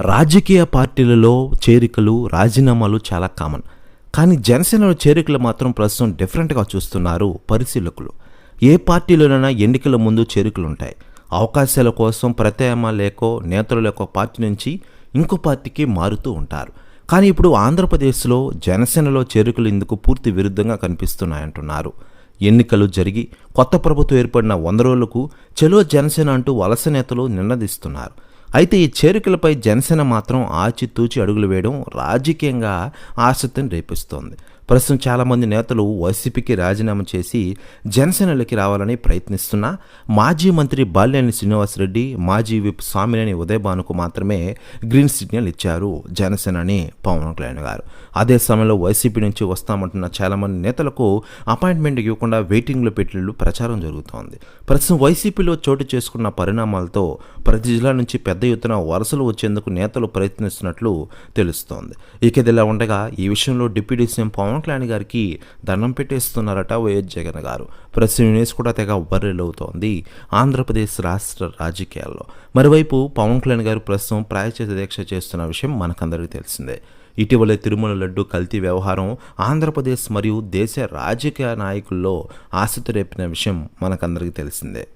రాజకీయ పార్టీలలో చేరికలు రాజీనామాలు చాలా కామన్ కానీ జనసేనలో చేరికలు మాత్రం ప్రస్తుతం డిఫరెంట్గా చూస్తున్నారు పరిశీలకులు. ఏ పార్టీలోనైనా ఎన్నికల ముందు చేరికలు ఉంటాయి అవకాశాల కోసం ప్రత్యామ లేకో నేతలు లేకో పార్టీ నుంచి ఇంకో పార్టీకి మారుతూ ఉంటారు. కానీ ఇప్పుడు ఆంధ్రప్రదేశ్లో జనసేనలో చేరికలు ఇందుకు పూర్తి విరుద్ధంగా కనిపిస్తున్నాయంటున్నారు. ఎన్నికలు జరిగి కొత్త ప్రభుత్వం ఏర్పడిన వంద రోజులకు చెలో జనసేన అంటూ వలస నేతలు నిన్నదిస్తున్నారు అయితే ఈ చేరికలపై జనసేన మాత్రం ఆచితూచి అడుగులు వేయడం రాజకీయంగా ఆసక్తిని రేపిస్తోంది. ప్రస్తుతం చాలామంది నేతలు వైసీపీకి రాజీనామా చేసి జనసేనలోకి రావాలని ప్రయత్నిస్తున్నా మాజీ మంత్రి బాల్యాని శ్రీనివాసరెడ్డి మాజీ విప్ స్వామినేని ఉదయభానుకు మాత్రమే గ్రీన్ సిగ్నల్ ఇచ్చారు జనసేనని పవన్ కళ్యాణ్ గారు. అదే సమయంలో వైసీపీ నుంచి వస్తామంటున్న చాలామంది నేతలకు అపాయింట్మెంట్ ఇవ్వకుండా వెయిటింగ్లో పెట్టినట్లు ప్రచారం జరుగుతోంది. ప్రస్తుతం వైసీపీలో చోటు చేసుకున్న పరిణామాలతో ప్రతి జిల్లా నుంచి పెద్ద ఎత్తున వలసలు వచ్చేందుకు నేతలు ప్రయత్నిస్తున్నట్లు తెలుస్తోంది. ఇక ఇదిలా ఉండగా ఈ విషయంలో డిప్యూటీ సీఎం పవన్ కళ్యాణ్ గారికి దండం పెట్టేస్తున్నారట వైఎస్ జగన్ గారు. ప్రెస్ న్యూస్ కూడా తెగ అవుతోంది ఆంధ్రప్రదేశ్ రాష్ట్ర రాజకీయాల్లో. మరోవైపు పవన్ కళ్యాణ్ గారు ప్రస్తుతం ప్రాయచిత దీక్ష చేస్తున్న విషయం మనకందరికీ తెలిసిందే. ఇటీవలే తిరుమల లడ్డు కల్తీ వ్యవహారం ఆంధ్రప్రదేశ్ మరియు దేశ రాజకీయ నాయకుల్లో ఆసక్తి రేపిన విషయం మనకందరికీ తెలిసిందే.